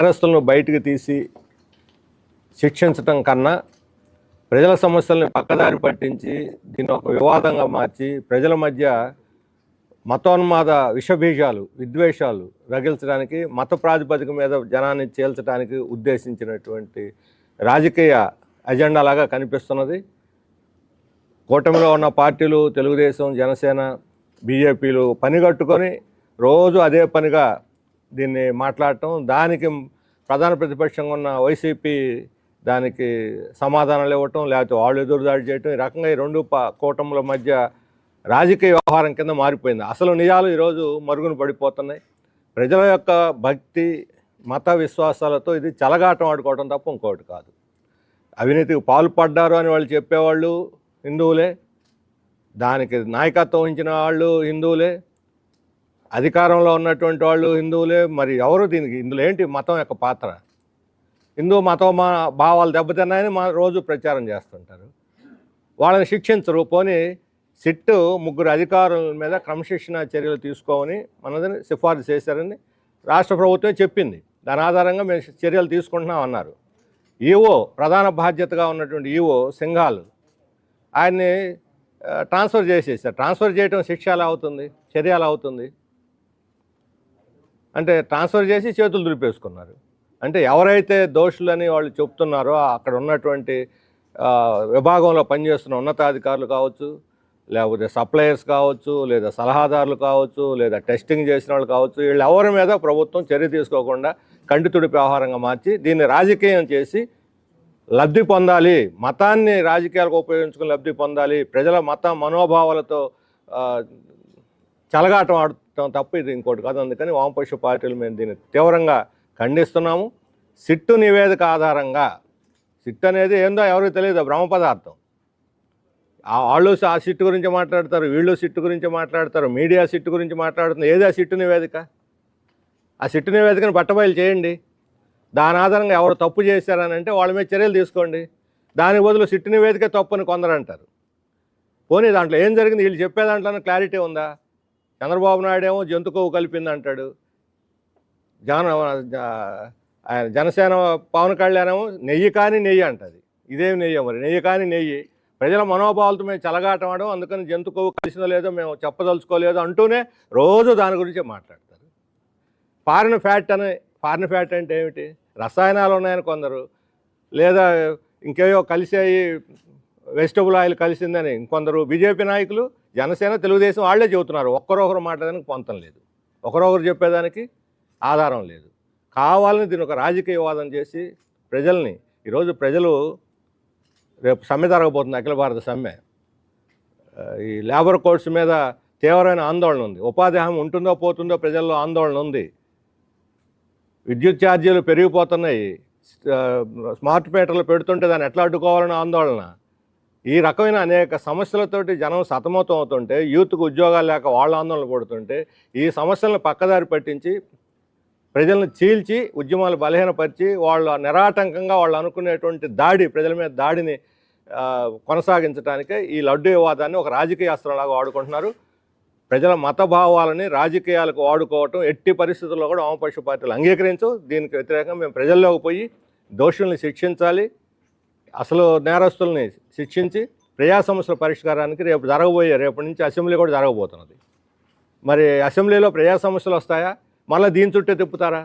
నేరస్తులను బయటకు తీసి శిక్షించటం కన్నా ప్రజల సమస్యల్ని పక్కదారి పట్టించి దీన్ని ఒక వివాదంగా మార్చి ప్రజల మధ్య మతోన్మాద విషబీజాలు విద్వేషాలు రగిల్చడానికి మత ప్రాతిపదిక మీద జనాన్ని చేల్చడానికి ఉద్దేశించినటువంటి రాజకీయ అజెండా లాగా కనిపిస్తున్నది. కూటమిలో ఉన్న పార్టీలు తెలుగుదేశం జనసేన బీజేపీలు పనిగట్టుకొని రోజు అదే పనిగా దీన్ని మాట్లాడటం దానికి ప్రధాన ప్రతిపక్షంగా ఉన్న వైసీపీ దానికి సమాధానాలు ఇవ్వటం లేకపోతే వాళ్ళు ఎదురుదాడి చేయటం ఈ రకంగా ఈ రెండు కూటముల మధ్య రాజకీయ వ్యవహారం కింద మారిపోయింది. అసలు నిజాలు ఈరోజు మరుగున పడిపోతున్నాయి. ప్రజల యొక్క భక్తి మత విశ్వాసాలతో ఇది చలగాటం ఆడుకోవడం తప్ప ఇంకోటి కాదు. అవినీతికి పాల్పడ్డారు అని వాళ్ళు చెప్పేవాళ్ళు హిందువులే. దానికి నాయకత్వం వహించిన వాళ్ళు హిందువులే. అధికారంలో ఉన్నటువంటి వాళ్ళు హిందువులే మరి ఎవరు దీనికి? ఇందులో ఏంటి మతం యొక్క పాత్ర? హిందూ మతం మా భావాలు దెబ్బతిన్నాయని మా రోజు ప్రచారం చేస్తుంటారు. వాళ్ళని శిక్షించరు పోనీ సిట్టు ముగ్గురు అధికారుల మీద క్రమశిక్షణ చర్యలు తీసుకోమని మనదని సిఫార్సు చేశారని రాష్ట్ర ప్రభుత్వం చెప్పింది. దాని ఆధారంగా మేము చర్యలు తీసుకుంటున్నాం అన్నారు. ఈవో ప్రధాన బాధ్యతగా ఉన్నటువంటి ఈవో సింఘాల్ ఆయన్ని ట్రాన్స్ఫర్ చేసేసారు. ట్రాన్స్ఫర్ చేయడం శిక్ష ఎలా అవుతుంది? చర్య ఎలా అవుతుంది? అంటే ట్రాన్స్ఫర్ చేసి చేతులు దులిపేసుకున్నారు. అంటే ఎవరైతే దోషులని వాళ్ళు చెప్తున్నారో అక్కడ ఉన్నటువంటి విభాగంలో పనిచేస్తున్న ఉన్నతాధికారులు కావచ్చు లేకపోతే సప్లయర్స్ కావచ్చు లేదా సలహాదారులు కావచ్చు లేదా టెస్టింగ్ చేసిన వాళ్ళు కావచ్చు వీళ్ళు ఎవరి మీద ప్రభుత్వం చర్య తీసుకోకుండా కంటితుడిపి వ్యవహారంగా మార్చి దీన్ని రాజకీయం చేసి లబ్ధి పొందాలి. మతాన్ని రాజకీయాలకు ఉపయోగించుకుని లబ్ధి పొందాలి. ప్రజల మత మనోభావాలతో చెలగాటం ఆడటం తప్ప ఇది ఇంకోటి కాదు. అందుకని వామపక్ష పార్టీలు మేము దీన్ని తీవ్రంగా ఖండిస్తున్నాము. సిట్టు నివేదిక ఆధారంగా సిట్ అనేది ఏందో ఎవరికి తెలియదు భ్రమ పదార్థం. వాళ్ళు ఆ సిట్టు గురించి మాట్లాడతారు వీళ్ళు సిట్టు గురించి మాట్లాడతారు మీడియా సిట్టు గురించి మాట్లాడుతుంది. ఏది ఆ సిట్టు నివేదిక? ఆ సిట్టు నివేదికను బట్టబయలు చేయండి. దాని ఆధారంగా ఎవరు తప్పు చేశారని అంటే వాళ్ళ మీద చర్యలు తీసుకోండి. దానికి బదులు సిట్టు నివేదిక తప్పు అని కొందరు అంటారు పోనీ దాంట్లో ఏం జరిగింది? వీళ్ళు చెప్పే దాంట్లోనే క్లారిటీ ఉందా? చంద్రబాబు నాయుడు ఏమో జంతు కలిపింది అంటాడు జన జ- ఆయన జనసేన పవన్ కళ్యాణ్ ఏమో నెయ్యి కాని నెయ్యి అంటది. ఇదేం నెయ్యి మరి నెయ్యి కాని నెయ్యి. ప్రజల మనోభావాలతో మేము చెలగాటం అందుకని జంతు కొవ్వు కలిసిందో లేదో మేము చెప్పదలుచుకోలేదు అంటూనే రోజు దాని గురించి మాట్లాడతారు. ఫారిన్ ఫ్యాట్ అని ఫారిన్ ఫ్యాట్ అంటే ఏమిటి? రసాయనాలు ఉన్నాయని కొందరు. లేదా ఇంకేవో కలిసాయి వెజిటబుల్ ఆయిల్ కలిసిందని ఇంకొందరు బీజేపీ నాయకులు జనసేన తెలుగుదేశం వాళ్ళే చెబుతున్నారు. ఒక్కరొకరు మాట్లాడడానికి పొంతం లేదు. ఒకరొకరు చెప్పేదానికి ఆధారం లేదు. కావాలని దీని ఒక రాజకీయ వాదం చేసి ప్రజల్ని ఈరోజు ప్రజలు రేపు సమ్మె జరగబోతుంది అఖిల భారత సమ్మె. ఈ లేబర్ కోడ్స్ మీద తీవ్రమైన ఆందోళన ఉంది. ఉపాధి హామీ ఉంటుందో పోతుందో ప్రజల్లో ఆందోళన ఉంది. విద్యుత్ ఛార్జీలు పెరిగిపోతున్నాయి. స్మార్ట్ మీటర్లు పెడుతుంటే దాన్ని ఎట్లా అడ్డుకోవాలని ఆందోళన. ఈ రకమైన అనేక సమస్యలతోటి జనం సతమతం అవుతుంటే యూత్కు ఉద్యోగాలు లేక వాళ్ళ ఆందోళన పడుతుంటే ఈ సమస్యలను పక్కదారి పట్టించి ప్రజలను చీల్చి ఉద్యమాలు బలహీనపరిచి వాళ్ళు నిరాటంకంగా వాళ్ళు అనుకునేటువంటి దాడి ప్రజల మీద దాడిని కొనసాగించడానికే ఈ లడ్డు వివాదాన్ని ఒక రాజకీయ అస్త్రంలాగా వాడుకుంటున్నారు. ప్రజల మతభావాలని రాజకీయాలకు వాడుకోవటం ఎట్టి పరిస్థితుల్లో కూడా వామపక్ష పార్టీలు అంగీకరించు దీనికి వ్యతిరేకంగా మేము ప్రజల్లోకి పోయి దోషుల్ని శిక్షించాలి. అసలు నేరస్తుల్ని శిక్షించి ప్రజా సమస్యల పరిష్కారానికి రేపు జరగబోయే రేపటి నుంచి అసెంబ్లీ కూడా జరగబోతున్నది. మరి అసెంబ్లీలో ప్రజా సమస్యలు వస్తాయా? మళ్ళీ దీని చుట్టే తిప్పుతారా?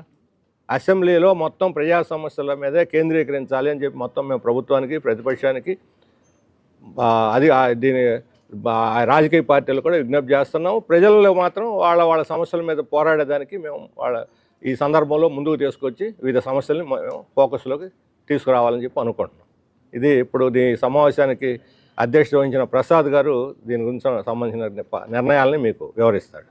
అసెంబ్లీలో మొత్తం ప్రజా సమస్యల మీదే కేంద్రీకరించాలి అని చెప్పి మొత్తం మేము ప్రభుత్వానికి ప్రతిపక్షానికి అది దీని రాజకీయ పార్టీలు కూడా విజ్ఞప్తి చేస్తున్నాము. ప్రజల్లో మాత్రం వాళ్ళ వాళ్ళ సమస్యల మీద పోరాడేదానికి మేము వాళ్ళ ఈ సందర్భంలో ముందుకు తీసుకొచ్చి వివిధ సమస్యల్ని మేము ఫోకస్లోకి తీసుకురావాలని చెప్పి అనుకుంటున్నాం. ఇది ఇప్పుడు దీని సమావేశానికి అధ్యక్షత వహించిన ప్రసాద్ గారు దీని గురించి సంబంధించిన నిర్ణయాలని మీకు వివరిస్తాడు.